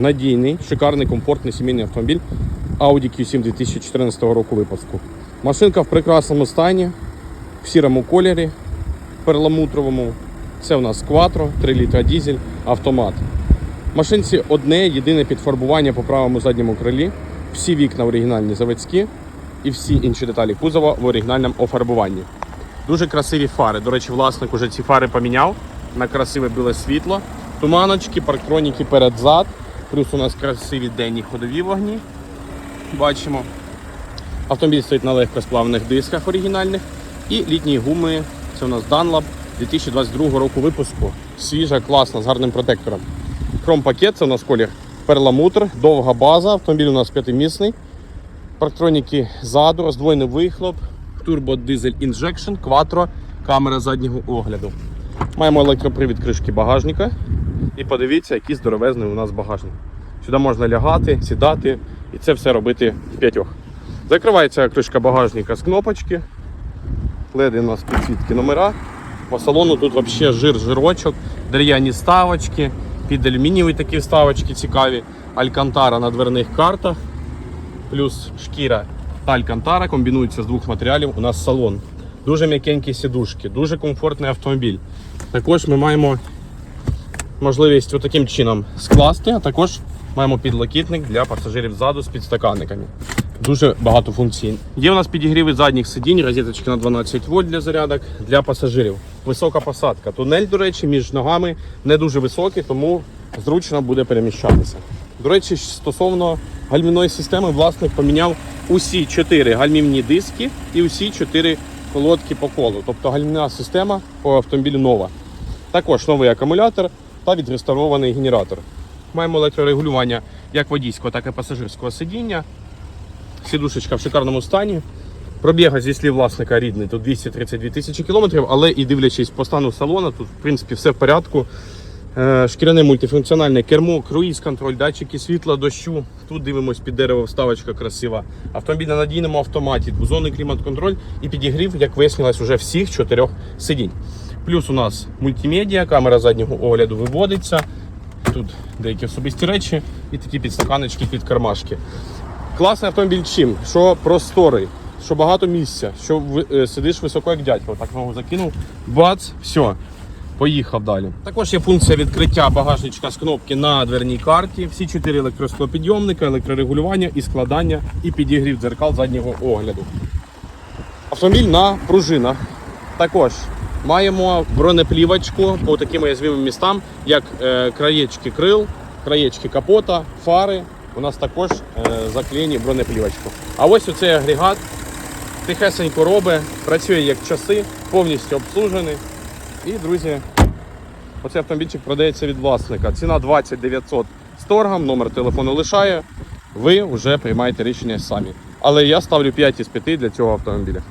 Надійний, шикарний, комфортний сімейний автомобіль Audi Q7 2014 року випуску. Машинка в прекрасному стані, в сірому кольорі, перламутровому. Це у нас Quattro, 3 літра дізель, автомат. Машинці одне єдине підфарбування по правому задньому крилі. Всі вікна оригінальні заводські і всі інші деталі кузова в оригінальному офарбуванні. Дуже красиві фари. До речі, власник уже ці фари поміняв на красиве біле світло. Туманочки, парктроніки перед-зад. Плюс у нас красиві денні ходові вогні. Бачимо. Автомобіль стоїть на легкосплавних дисках оригінальних. І літні гуми. Це у нас Dunlop 2022 року випуску. Свіжа, класна, з гарним протектором. Хром-пакет, це у нас колір перламутр, довга база. Автомобіль у нас п'ятимісний. Парктроніки ззаду, роздвоєний вихлоп, турбодизель інжекшн, кватро, камера заднього огляду. Маємо електропривід кришки багажника. І подивіться, який здоровезний у нас багажник. Сюди можна лягати, сідати і це все робити в п'ятьох. Закривається кришка багажника з кнопочки. Леди у нас підсвітки номера. По салону тут взагалі жир, жирочок, дерев'яні ставочки, під алюмінієві такі вставочки цікаві, алькантара на дверних картах, плюс шкіра та алькантара комбінуються з двох матеріалів. У нас салон. Дуже м'якенькі сідушки, дуже комфортний автомобіль. Також ми маємо можливість таким чином скласти, а також маємо підлокітник для пасажирів ззаду з підстаканниками. Дуже багато функцій. Є у нас підігріви задніх сидінь, розеточки на 12 вольт для зарядок для пасажирів. Висока посадка. Тунель, до речі, між ногами не дуже високий, тому зручно буде переміщатися. До речі, стосовно гальмівної системи, власник поміняв усі 4 гальмівні диски і усі 4 колодки по колу. Тобто гальмівна система по автомобілю нова. Також новий акумулятор та відреставрований генератор. Маємо електрорегулювання як водійського, так і пасажирського сидіння. Сідушечка в шикарному стані. Пробіга зі слів власника рідний, тут 232 тисячі кілометрів, але і дивлячись по стану салону, тут в принципі все в порядку. Е, Шкіряне мультифункціональне кермо, круїз контроль, датчики світла, дощу. Тут дивимось під дерево вставочка красива. Автомобіль на надійному автоматі, двозонний клімат-контроль і підігрів, як вияснилось, уже всіх чотирьох сидінь. Плюс у нас мультимедіа, камера заднього огляду виводиться. Тут деякі особисті речі і такі підстаканочки під кармашки. Класний автомобіль чим? Що просторий, що багато місця, що е, сидиш високо, як дядько. Так ногу закинув, бац, все. Поїхав далі. Також є функція відкриття багажничка з кнопки на дверній карті. Всі чотири електросклопідйомника, електрорегулювання і складання, і підігрів дзеркал заднього огляду. Автомобіль на пружинах. Також маємо бронеплівочку по таким уязвимим містам, як е, краєчки крил, краєчки капота, фари. У нас також е, заклеєні бронеплівочку. А ось оцей агрегат тихесенько робить, працює як часи, повністю обслужений. І, друзі, оцей автомобільчик продається від власника. Ціна 20 900 з торгом, номер телефону лишає. Ви вже приймаєте рішення самі. Але я ставлю 5 із 5 для цього автомобіля.